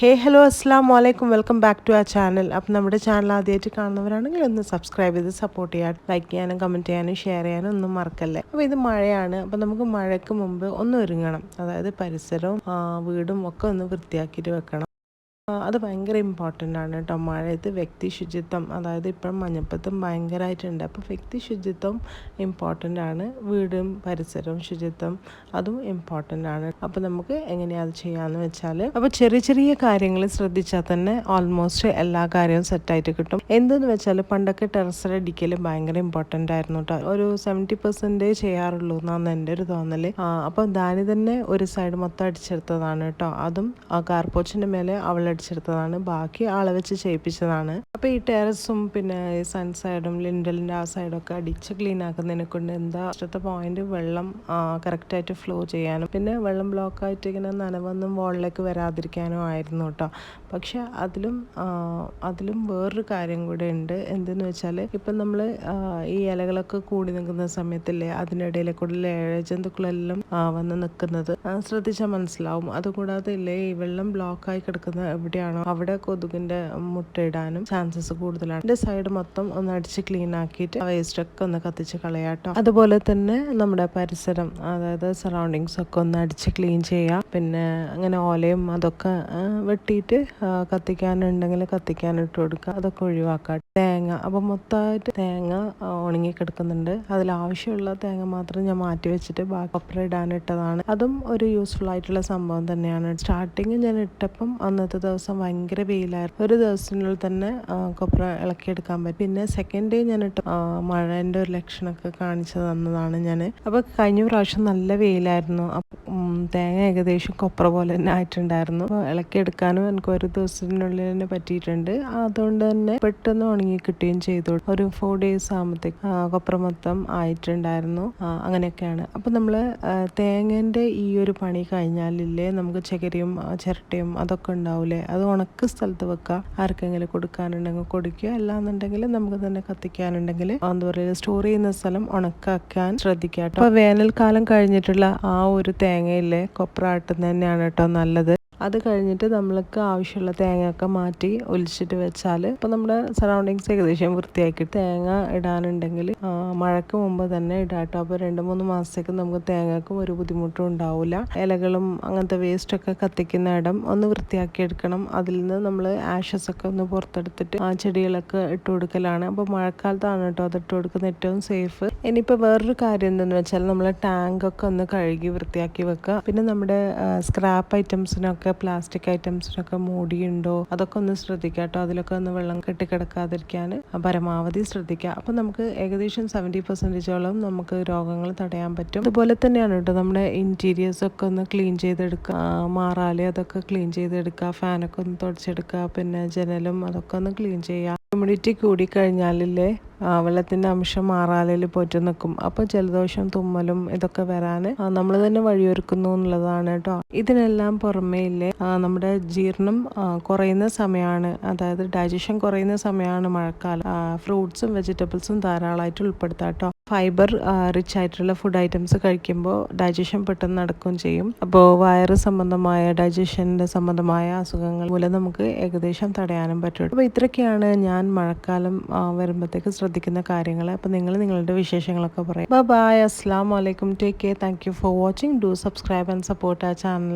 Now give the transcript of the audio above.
ഹേ hello അസ്സാം വലൈക്കും welcome back to ആ ചാനൽ അപ്പം നമ്മുടെ ചാനൽ ആദ്യമായിട്ട് കാണുന്നവരാണെങ്കിൽ ഒന്ന് സബ്സ്ക്രൈബ് ചെയ്ത് സപ്പോർട്ട് ചെയ്യാൻ ലൈക്ക് ചെയ്യാനും കമന്റ് ചെയ്യാനും ഷെയർ ചെയ്യാനും ഒന്നും മറക്കല്ലേ? അപ്പോൾ ഇത് മഴയാണ്. അപ്പം നമുക്ക് മഴയ്ക്ക് മുമ്പ് ഒന്ന് ഒരുങ്ങണം. അതായത് പരിസരവും വീടും ഒക്കെ ഒന്ന് വൃത്തിയാക്കിയിട്ട് വെക്കണം. അത് ഭയങ്കര ഇമ്പോർട്ടന്റ് ആണ് കേട്ടോ മഴയത്ത് വ്യക്തി ശുചിത്വം അതായത് ഇപ്പം മഞ്ഞപ്പത്തും ഭയങ്കരമായിട്ടുണ്ട് അപ്പോൾ വ്യക്തി ശുചിത്വം ഇമ്പോർട്ടന്റ് ആണ്. വീടും പരിസരവും ശുചിത്വം അതും ഇമ്പോർട്ടന്റ് ആണ്. അപ്പോൾ നമുക്ക് എങ്ങനെയാണ് അത് ചെയ്യാമെന്ന് വെച്ചാൽ അപ്പോൾ ചെറിയ ചെറിയ കാര്യങ്ങൾ ശ്രദ്ധിച്ചാൽ തന്നെ ഓൾമോസ്റ്റ് എല്ലാ കാര്യവും സെറ്റായിട്ട് കിട്ടും. എന്തെന്ന് വെച്ചാൽ പണ്ടൊക്കെ ടെറസർ അടിക്കൽ ഭയങ്കര ഇമ്പോർട്ടന്റ് ആയിരുന്നു കേട്ടോ ഒരു സെവന്റി പെർസെന്റേ ചെയ്യാറുള്ളൂ എന്നാണ് എന്റെ ഒരു തോന്നൽ അപ്പോൾ ദാനി തന്നെ ഒരു സൈഡ് മൊത്തം അടിച്ചെടുത്തതാണ് കേട്ടോ അതും ആ കാർപോച്ചിന്റെ മേലെ അവൾ അടിച്ചെടുത്തതാണ്. ബാക്കി ആളെ വെച്ച് ചെയ്യിപ്പിച്ചതാണ്. അപ്പോൾ ഈ ടെറസും പിന്നെ ഈ സൺ സൈഡും ലിൻഡലിന്റെ ആ ഒക്കെ അടിച്ച് ക്ലീൻ ആക്കുന്നതിനെ കൊണ്ട് എന്താ ഇഷ്ടത്തെ പോയിന്റ് വെള്ളം കറക്റ്റായിട്ട് ഫ്ലോ ചെയ്യാനും പിന്നെ വെള്ളം ബ്ലോക്ക് ആയിട്ട് ഇങ്ങനെ നനവൊന്നും വോളിലേക്ക് വരാതിരിക്കാനും ആയിരുന്നു കേട്ടോ പക്ഷെ അതിലും അതിലും വേറൊരു കാര്യം കൂടെ ഉണ്ട്. എന്തെന്ന് വെച്ചാൽ ഇപ്പം നമ്മൾ ഈ ഇലകളൊക്കെ കൂടി നിൽക്കുന്ന സമയത്തില്ലേ അതിനിടയിലെ കൂടെ ഏഴജന്തുക്കളെല്ലാം വന്ന് നിൽക്കുന്നത് ശ്രദ്ധിച്ചാൽ മനസ്സിലാവും. അതുകൂടാതെ ഇല്ലേ ഈ വെള്ളം ബ്ലോക്കായി കിടക്കുന്ന എവിടെയാണോ അവിടെ കൊതുകിന്റെ മുട്ടയിടാനും ചാൻസസ് കൂടുതലാണ്. എന്റെ സൈഡ് മൊത്തം ഒന്ന് അടിച്ച് ക്ലീൻ ആക്കിയിട്ട് വേസ്റ്റ് ഒക്കെ ഒന്ന് കത്തിച്ച് കളയാട്ടോ. അതുപോലെ തന്നെ നമ്മുടെ പരിസരം അതായത് സറൗണ്ടിങ്സ് ഒക്കെ ഒന്ന് അടിച്ച് ക്ലീൻ ചെയ്യാം. പിന്നെ അങ്ങനെ ഓലയും അതൊക്കെ വെട്ടിയിട്ട് കത്തിക്കാനുണ്ടെങ്കിൽ കത്തിക്കാനിട്ട് കൊടുക്കുക. അതൊക്കെ ഒഴിവാക്കാം തേങ്ങ. അപ്പം മൊത്തമായിട്ട് തേങ്ങ ഉണങ്ങി കിടക്കുന്നുണ്ട് അതിൽ ആവശ്യമുള്ള തേങ്ങ മാത്രം ഞാൻ മാറ്റി വെച്ചിട്ട് ബാക്കി കൊപ്ര ഇടാനിട്ടതാണ് അതും ഒരു യൂസ്ഫുൾ ആയിട്ടുള്ള സംഭവം തന്നെയാണ്. സ്റ്റാർട്ടിങ് ഞാൻ ഇട്ടപ്പം അന്നത്തെ ദിവസം ഭയങ്കര വെയിലായിരുന്നു. ഒരു ദിവസത്തിനുള്ളിൽ തന്നെ കൊപ്ര ഇളക്കിയെടുക്കാൻ പറ്റും. പിന്നെ സെക്കൻഡ് ഡേ ഞാൻ ഇട്ട മഴേന്റെ ഒരു ലക്ഷണമൊക്കെ കാണിച്ചു തന്നതാണ് ഞാൻ അപ്പോൾ കഴിഞ്ഞ പ്രാവശ്യം നല്ല വെയിലായിരുന്നു. അപ്പം തേങ്ങ ഏകദേശം കൊപ്ര പോലെ തന്നെ ആയിട്ടുണ്ടായിരുന്നു. ഇളക്കി ഇളക്കിയെടുക്കാനും എനിക്ക് ഒരു ദിവസത്തിനുള്ളിൽ തന്നെ പറ്റിയിട്ടുണ്ട്. അതുകൊണ്ട് തന്നെ പെട്ടെന്ന് ഉണങ്ങി കിട്ടുകയും ചെയ്തു. ഒരു ഫോർ ഡേയ്സ് ആകുമ്പോഴത്തേക്ക് കൊപ്ര മൊത്തം ആയിട്ടുണ്ടായിരുന്നു. അങ്ങനെയൊക്കെയാണ്. അപ്പം നമ്മൾ തേങ്ങേന്റെ ഈ ഒരു പണി കഴിഞ്ഞാലില്ലേ നമുക്ക് ചകരിയും ചിരട്ടയും അതൊക്കെ ഉണ്ടാവില്ലേ അത് ഉണക്ക സ്ഥലത്ത് വെക്കുക ആർക്കെങ്കിലും കൊടുക്കാനുണ്ടെങ്കിൽ കൊടുക്കുക. അല്ലാന്നുണ്ടെങ്കിൽ നമുക്ക് തന്നെ കത്തിക്കാനുണ്ടെങ്കിൽ എന്താ പറയുക സ്റ്റോർ ചെയ്യുന്ന സ്ഥലം ഉണക്കാക്കാൻ ശ്രദ്ധിക്കുക കേട്ടോ. അപ്പോൾ വേനൽക്കാലം കഴിഞ്ഞിട്ടുള്ള ആ ഒരു തേങ്ങയില്ലേ കൊപ്ര ആട്ടുന്നത് തന്നെയാണ് കേട്ടോ നല്ലത്. അത് കഴിഞ്ഞിട്ട് നമ്മൾക്ക് ആവശ്യമുള്ള തേങ്ങയൊക്കെ മാറ്റി ഒലിച്ചിട്ട് വെച്ചാൽ ഇപ്പം നമ്മുടെ സറൗണ്ടിങ്സ് ഏകദേശം വൃത്തിയാക്കി തേങ്ങ ഇടാനുണ്ടെങ്കിൽ മഴയ്ക്ക് മുമ്പ് തന്നെ ഇടാട്ടോ. അപ്പോൾ രണ്ട് മൂന്ന് മാസത്തേക്ക് നമുക്ക് തേങ്ങക്കും ഒരു ബുദ്ധിമുട്ടും ഉണ്ടാവില്ല. ഇലകളും അങ്ങനത്തെ വേസ്റ്റൊക്കെ കത്തിക്കുന്ന ഇടം ഒന്ന് വൃത്തിയാക്കി എടുക്കണം. അതിൽ നിന്ന് നമ്മൾ ആഷസ് ഒക്കെ ഒന്ന് പുറത്തെടുത്തിട്ട് ആ ചെടികളൊക്കെ ഇട്ട് കൊടുക്കലാണ്. അപ്പോൾ മഴക്കാലത്താണ് കേട്ടോ അത് ഇട്ട് കൊടുക്കുന്ന ഏറ്റവും സേഫ് ഇനിയിപ്പോൾ വേറൊരു കാര്യം എന്തെന്ന് വെച്ചാൽ നമ്മൾ ടാങ്കൊക്കെ ഒന്ന് കഴുകി വൃത്തിയാക്കി വെക്കുക. പിന്നെ നമ്മുടെ സ്ക്രാപ്പ് ഐറ്റംസിനൊക്കെ പ്ലാസ്റ്റിക് ഐറ്റംസിനൊക്കെ മൂടിയുണ്ടോ അതൊക്കെ ഒന്ന് ശ്രദ്ധിക്കുക കേട്ടോ. അതിലൊക്കെ ഒന്ന് വെള്ളം കെട്ടിക്കിടക്കാതിരിക്കാൻ പരമാവധി ശ്രദ്ധിക്കുക. അപ്പം നമുക്ക് ഏകദേശം സെവന്റി പെർസെന്റേജോളം നമുക്ക് രോഗങ്ങൾ തടയാൻ പറ്റും. അതുപോലെ തന്നെയാണ് കേട്ടോ നമ്മുടെ ഇന്റീരിയേഴ്സ് ഒക്കെ ഒന്ന് ക്ലീൻ ചെയ്തെടുക്കുക. മാറാൽ അതൊക്കെ ക്ലീൻ ചെയ്തെടുക്കുക. ഫാനൊക്കെ ഒന്ന് തുടച്ചെടുക്കുക. പിന്നെ ജനലും അതൊക്കെ ഒന്ന് ക്ലീൻ ചെയ്യുക. ഹ്യൂമിഡിറ്റി കൂടിക്കഴിഞ്ഞാലില്ലേ വെള്ളത്തിന്റെ അംശം മാറാലിൽ പോയിട്ട് നിൽക്കും അപ്പോൾ ജലദോഷം തുമ്മലും ഇതൊക്കെ വരാൻ നമ്മൾ തന്നെ വഴിയൊരുക്കുന്നു എന്നുള്ളതാണ് കേട്ടോ ഇതിനെല്ലാം പുറമേ ഇല്ലേ നമ്മുടെ ജീർണം കുറയുന്ന സമയമാണ് അതായത് ഡൈജഷൻ കുറയുന്ന സമയമാണ് മഴക്കാലം. ഫ്രൂട്ട്സും വെജിറ്റബിൾസും ധാരാളമായിട്ട് ഉൾപ്പെടുത്താം കേട്ടോ ഫൈബർ റിച്ച് ആയിട്ടുള്ള ഫുഡ് ഐറ്റംസ് കഴിക്കുമ്പോൾ ഡൈജഷൻ പെട്ടെന്ന് നടക്കുകയും ചെയ്യും. അപ്പോൾ വയറ് സംബന്ധമായ ഡൈജഷന്റെ സംബന്ധമായ അസുഖങ്ങൾ മൂലം നമുക്ക് ഏകദേശം തടയാനും പറ്റും അപ്പോൾ ഇത്രയൊക്കെയാണ് ഞാൻ മഴക്കാലം വരുമ്പോഴത്തേക്ക് ശ്രദ്ധിക്കുന്ന കാര്യങ്ങൾ അപ്പോൾ നിങ്ങൾ നിങ്ങളുടെ വിശേഷങ്ങളൊക്കെ പറയും. ബൈ അസ്സാം വലൈക്കും take care thank you for watching do subscribe and support ആ ചാനൽ